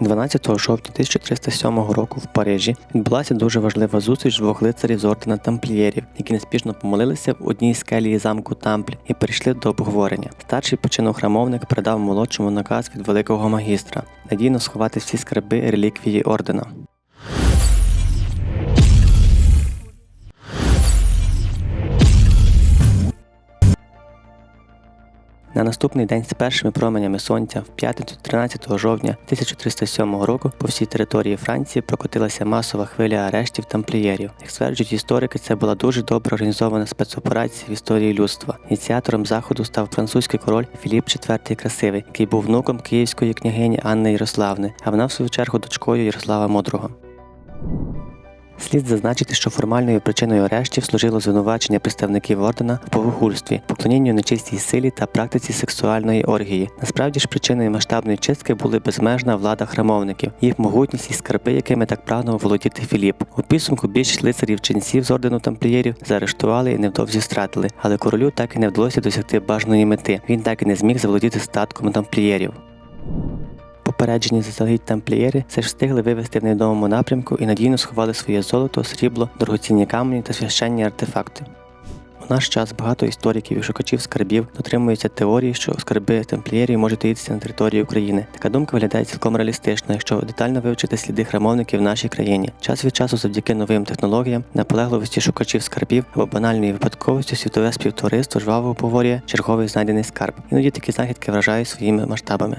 12 жовтня 1307 року в Парижі відбулася дуже важлива зустріч двох лицарів з ордена тамплієрів, які неспішно помолилися в одній з келії замку Тампль і перейшли до обговорення. Старший починохрамовник передав молодшому наказ від великого магістра надійно сховати всі скарби реліквії ордена. На наступний день з першими променями сонця, в п'ятницю 13 жовтня 1307 року, по всій території Франції прокотилася масова хвиля арештів тамплієрів. Як стверджують історики, це була дуже добре організована спецоперація в історії людства. Ініціатором заходу став французький король Філіп IV Красивий, який був внуком київської княгині Анни Ярославни, а вона в свою чергу дочкою Ярослава Мудрого. Слід зазначити, що формальною причиною арештів служило звинувачення представників ордена в богохульстві, поклонінню нечистій силі та практиці сексуальної оргії. Насправді ж причиною масштабної чистки були безмежна влада храмовників, їх могутність і скарби, якими так прагнув володіти Філіп. У підсумку більшість лицарів ченців з ордену тамплієрів заарештували і невдовзі стратили, але королю так і не вдалося досягти бажаної мети. Він так і не зміг заволодіти статком тамплієрів. Попереджені заздалегідь тамплієри все ж встигли вивести в невідомому напрямку і надійно сховали своє золото, срібло, дорогоцінні камені та священні артефакти. У наш час багато істориків і шукачів скарбів дотримуються теорії, що скарби тамплієрів можуть таїтися на території України. Така думка виглядає цілком реалістично, якщо детально вивчити сліди храмовників в нашій країні. Час від часу, завдяки новим технологіям, наполегливості шукачів скарбів або банальної випадковості світове співтовариство жваво обговорює черговий знайдений скарб. Іноді такі знахідки вражають своїми масштабами.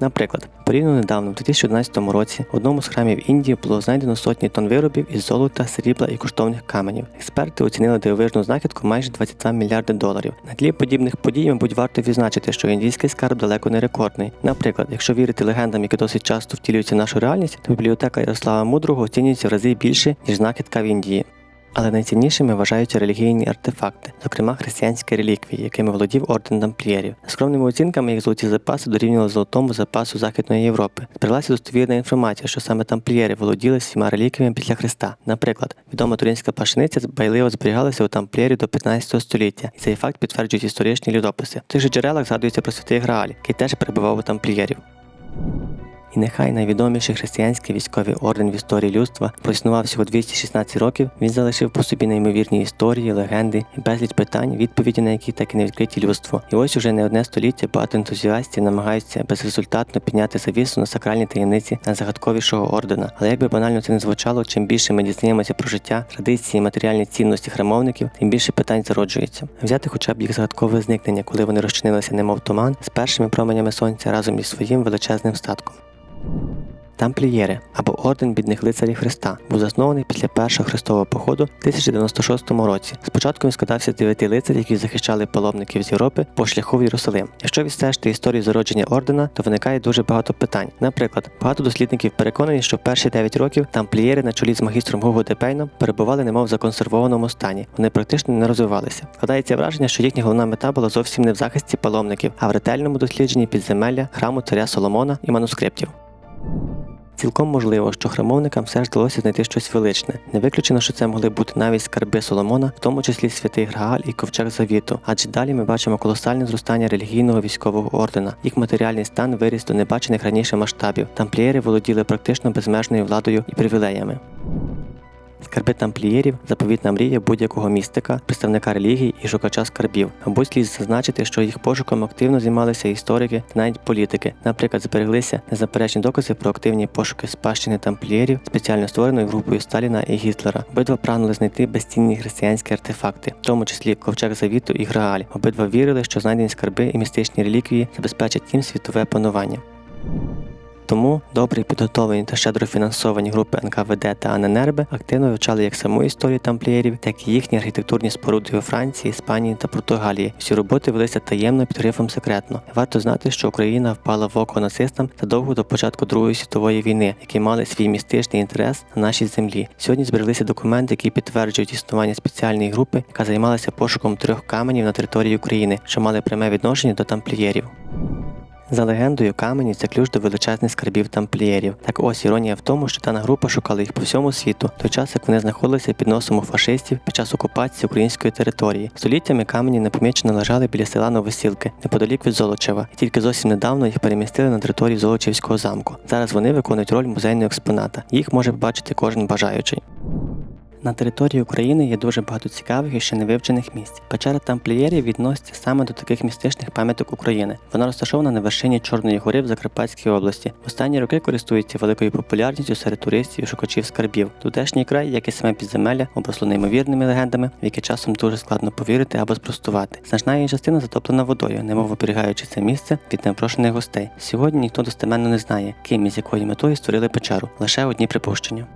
Наприклад, порівняно недавно, в 2011 році, в одному з храмів Індії було знайдено сотні тонн виробів із золота, срібла і коштовних каменів. Експерти оцінили дивовижну знахідку майже 22 мільярди доларів. На тлі подібних подій, мабуть, варто відзначити, що індійський скарб далеко не рекордний. Наприклад, якщо вірити легендам, які досить часто втілюються в нашу реальність, то бібліотека Ярослава Мудрого оцінюється в рази більше, ніж знахідка в Індії. Але найціннішими вважаються релігійні артефакти, зокрема християнські реліквії, якими володів орден тамплієрів. Скромними оцінками їх золоті запаси дорівнювали золотому запасу Західної Європи. Збереглася достовірна інформація, що саме тамплієри володіли всіма реліквіями після Христа. Наприклад, відома туринська пашениця байливо зберігалася у тамплієрів до 15 століття, і цей факт підтверджують історичні літописи. В тих же джерелах згадується про святий Грааль, який теж перебував у тамплієрів. І нехай найвідоміший християнський військовий орден в історії людства проіснував всього 216 років, він залишив по собі неймовірні історії, легенди і безліч питань, відповіді на які так і не відкриті людству. І ось уже не одне століття багато ентузіастів намагаються безрезультатно підняти завісу на сакральні таємниці найзагадковішого ордена. Але як би банально це не звучало, чим більше ми дізнаємося про життя, традиції, матеріальні цінності храмовників, тим більше питань зароджується. Взяти хоча б їх загадкове зникнення, коли вони розчинилися немов туман з першими променями сонця разом із своїм величезним статком. Тамплієри або орден бідних лицарів Христа був заснований після першого хрестового походу в 1096 році. Спочатку він складався з дев'яти лицарів, які захищали паломників з Європи по шляху в Єрусалим. Якщо відстежити історію зародження ордена, то виникає дуже багато питань. Наприклад, багато дослідників переконані, що перші 9 років тамплієри на чолі з магістром Гуго Депейном перебували немов в законсервованому стані. Вони практично не розвивалися. Складається враження, що їхня головна мета була зовсім не в захисті паломників, а в ретельному дослідженні підземелля храму царя Соломона і манускриптів. Цілком можливо, що храмовникам все ж вдалося знайти щось величне. Не виключено, що це могли бути навіть скарби Соломона, в тому числі святий Грааль і ковчег Завіту. Адже далі ми бачимо колосальне зростання релігійного військового ордена. Їх матеріальний стан виріс до небачених раніше масштабів. Тамплієри володіли практично безмежною владою і привілеями. Скарби тамплієрів заповітна мрія будь-якого містика, представника релігії і шукача скарбів. Мабуть, слід зазначити, що їх пошуком активно займалися історики та навіть політики. Наприклад, збереглися незаперечні докази про активні пошуки спадщини тамплієрів, спеціально створеною групою Сталіна і Гітлера. Обидва прагнули знайти безцінні християнські артефакти, в тому числі ковчег Завіту і Грааль. Обидва вірили, що знайдені скарби і містичні реліквії забезпечать їм світове панування. Тому добрі підготовлені та щедро фінансовані групи НКВД та АННРБ активно вивчали як саму історію тамплієрів, так і їхні архітектурні споруди у Франції, Іспанії та Португалії. Всі роботи велися таємно під грифом секретно. Варто знати, що Україна впала в око нацистам задовго до початку Другої світової війни, які мали свій містичний інтерес на нашій землі. Сьогодні збереглися документи, які підтверджують існування спеціальної групи, яка займалася пошуком трьох каменів на території України, що мали пряме відношення до тамплієрів. За легендою, камені це ключ до величезних скарбів тамплієрів. Так ось іронія в тому, що дана група шукала їх по всьому світу, той час як вони знаходилися під носом у фашистів під час окупації української території. Століттями камені непомічено лежали біля села Новосілки, неподалік від Золочева, і тільки зовсім недавно їх перемістили на територію Золочівського замку. Зараз вони виконують роль музейного експоната. Їх може побачити кожен бажаючий. На території України є дуже багато цікавих і ще не вивчених місць. Печера тамплієрів відноситься саме до таких містичних пам'яток України. Вона розташована на вершині Чорної гори в Закарпатській області. Останні роки користується великою популярністю серед туристів і шукачів скарбів. Тутешній край, як і саме підземелля, обросло неймовірними легендами, в які часом дуже складно повірити або спростувати. Значна її частина затоплена водою, немов оберігаючи це місце від непрошених гостей. Сьогодні ніхто достеменно не знає, ким і з якою метою створили печеру. Лише одні припущення.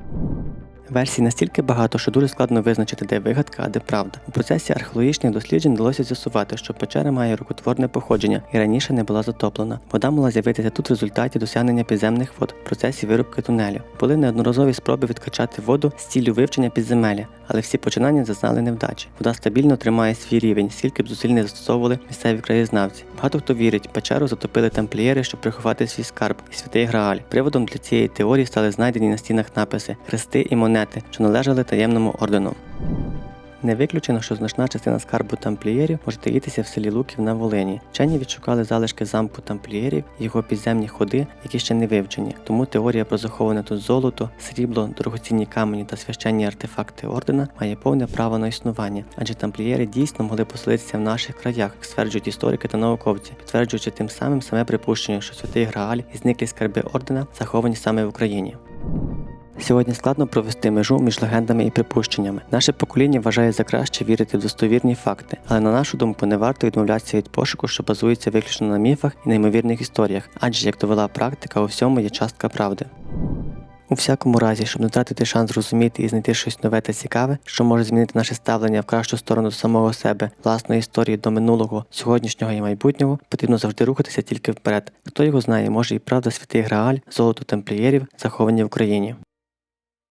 Версій настільки багато, що дуже складно визначити, де вигадка, а де правда. У процесі археологічних досліджень вдалося з'ясувати, що печера має рукотворне походження і раніше не була затоплена. Вода могла з'явитися тут в результаті досягнення підземних вод в процесі вирубки тунелю. Були неодноразові спроби відкачати воду з ціллю вивчення підземелля, але всі починання зазнали невдачі. Вода стабільно тримає свій рівень, скільки б зусиль не застосовували місцеві краєзнавці. Багато хто вірить, печеру затопили тамплієри, щоб приховати свій скарб і святий Грааль. Приводом для цієї теорії стали знайдені на стінах написи, хрести і монети, що належали таємному ордену. Не виключено, що значна частина скарбу тамплієрів може таїтися в селі Луків на Волині. Вчені відшукали залишки замку тамплієрів і його підземні ходи, які ще не вивчені. Тому теорія про заховане тут золото, срібло, дорогоцінні камені та священні артефакти ордена має повне право на існування, адже тамплієри дійсно могли поселитися в наших краях, як стверджують історики та науковці, підтверджуючи тим самим саме припущення, що святий Грааль і зниклі скарби ордена заховані саме в Україні. Сьогодні складно провести межу між легендами і припущеннями. Наше покоління вважає за краще вірити в достовірні факти, але на нашу думку не варто відмовлятися від пошуку, що базується виключно на міфах і неймовірних історіях, адже як довела практика, у всьому є частка правди. У всякому разі, щоб не втратити шанс зрозуміти і знайти щось нове та цікаве, що може змінити наше ставлення в кращу сторону до самого себе, власної історії до минулого, сьогоднішнього і майбутнього, потрібно завжди рухатися тільки вперед. Хто його знає, може і правда святий Грааль, золото тамплієрів заховані в Україні.